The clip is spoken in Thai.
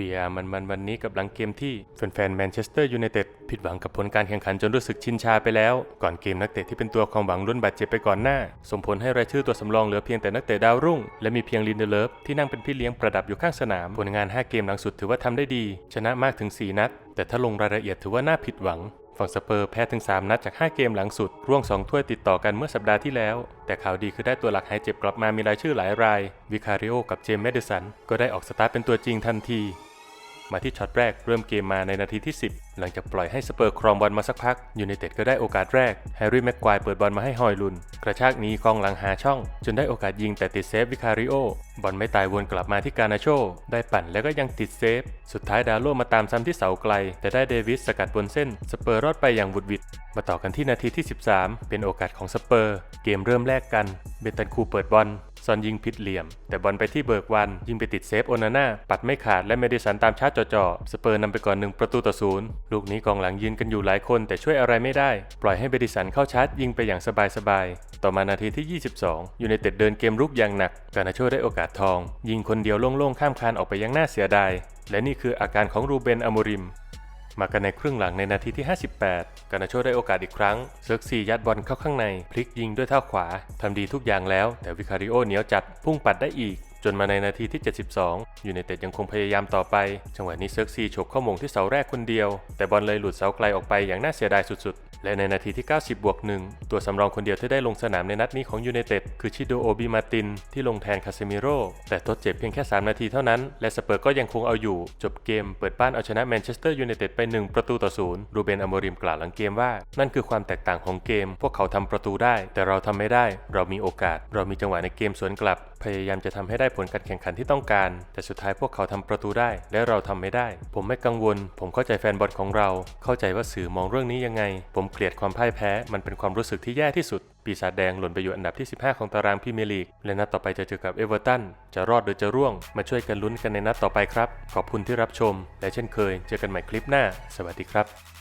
VR มันมันวันนี้กับหลังเกมที่แฟนๆแมนเชสเตอร์ยูไนเต็ดผิดหวังกับผลการแข่งขันจนรู้สึกชินชาไปแล้ว ก่อนเกมนักเตะที่เป็นตัวความหวังล้วนบาดเจ็บไปก่อนหน้า ส่งผลให้รายชื่อตัวสำรองเหลือเพียงแต่นักเตะดาวรุ่ง และมีเพียงลินเดเลฟที่นั่งเป็นพี่เลี้ยงประดับอยู่ข้างสนาม ผลงาน 5 เกมหลังสุดถือว่าทำได้ดี ชนะมากถึง 4 นัด แต่ถ้าลงรายละเอียดถือว่าน่าผิดหวังฝั่งสเปอร์แพ้ถึง 3 นัดจาก 5 เกมหลังสุด ร่วง 2 ถ้วยติดต่อกันเมื่อสัปดาห์ที่แล้ว แต่ข่าวดีคือได้ตัวหลักหายเจ็บกลับมามีรายชื่อหลายราย วิคาริโอกับเจมส์แมดิสัน ก็ได้ออกสตาร์ทเป็นตัวจริงทันที มาที่ช็อตแรกเริ่มเกมมาในนาทีที่ 10 หลังจากปล่อยให้สเปอร์ครองบอลมาสักพักยูไนเต็ดก็ได้โอกาสแรกแฮร์รี่แม็กควายเปิดบอลมาให้ฮอยลุน กระชากหนี้กองหลังหาช่อง จนได้โอกาสยิงแต่ติดเซฟวิคาริโอบอลไม่ตายวนกลับมาที่กานาโช ได้ปั่นแล้วก็ยังติดเซฟ สุดท้ายดาโลมาตามซ้ำที่เสาไกล แต่ได้เดวิสสกัดบนเส้น สเปอร์รอดไปอย่างบุดหวิดมาต่อกันที่นาทีที่ 13 เป็นโอกาสของสเปอร์ เกมเริ่มแรกกัน เบนตันคูเปิดบอล ซอนยิงผิดเหลี่ยม แต่บอลไปที่เบิร์กวัน ยิงไปติดเซฟโอนาน่าปัดไม่ขาดและเมดิสันตามชาร์จจ่อๆสเปอร์นำไปก่อนหนึ่งประตูต่อศูนย์ลูกนี้กองหลังยืนกันอยู่หลายคน แต่ช่วยอะไรไม่ได้ ปล่อยให้เมดิสันเข้าชาร์จยิงไปอย่างสบายๆต่อมานาทีที่ 22ยูไนเต็ดเดินเกมรุกอย่างหนัก กานาโชได้โอกาสทอง ยิงคนเดียวโล่งๆข้ามคานออกไปยังน่าเสียดายและนี่คืออาการของรูเบนอโมริม มากันในครึ่งหลังในนาทีที่ 58 กานาโชได้โอกาสอีกครั้งเซิร์กซียัดบอลเข้าข้างใน พลิกยิงด้วยเท้าขวา ทำดีทุกอย่างแล้ว แต่วิคาริโอเหนียวจัด พุ่งปัดได้อีก จนมาในนาทีที่ 72ยูไนเต็ดยังคงพยายามต่อไป จังหวะนี้เซิร์กซีฉกเข้ามงที่เสาแรกคนเดียว แต่บอลเลยหลุดเสาไกลออกไปอย่างน่าเสียดายสุดๆ และในนาทีที่ 90 บวกหนึ่งตัวสำรองคนเดียวที่ได้ลงสนามในนัดนี้ของยูไนเต็ดคือชิโดโอบิมาตินที่ลงแทนคาเซมิโร่แต่ทดเจ็บเพียงแค่ 3 นาทีเท่านั้น และสเปอร์ก็ยังคงเอาอยู่ จบเกมเปิดบ้านเอาชนะแมนเชสเตอร์ยูไนเต็ดไป 1 ประตูต่อศูนย์รูเบนอโมริมกล่าวหลังเกมว่า นั่นคือความแตกต่างของเกม พวกเขาทำประตูได้ แต่เราทำไม่ได้ เรามีโอกาส เรามีจังหวะในเกมสวนกลับ พยายามจะทำให้ได้ผลการแข่งขันที่ต้องการ แต่สุดท้ายพวกเขาทำประตูได้ และเราทำไม่ได้ ผมไม่กังวล ผมเข้าใจแฟนบอลของเรา เข้าใจว่าสื่อมองเรื่องนี้ยังไง ผมเกลียดความพ่ายแพ้ มันเป็นความรู้สึกที่แย่ที่สุด ปีศาจแดงหล่นไปอยู่อันดับที่ 15 ของตารางพรีเมียร์ลีก และนัดต่อไปจะเจอกับเอเวอร์ตัน จะรอดหรือจะร่วง มาช่วยกันลุ้นกันในนัดต่อไปครับ ขอบคุณที่รับชม และเช่นเคย เจอกันใหม่คลิปหน้า สวัสดีครับ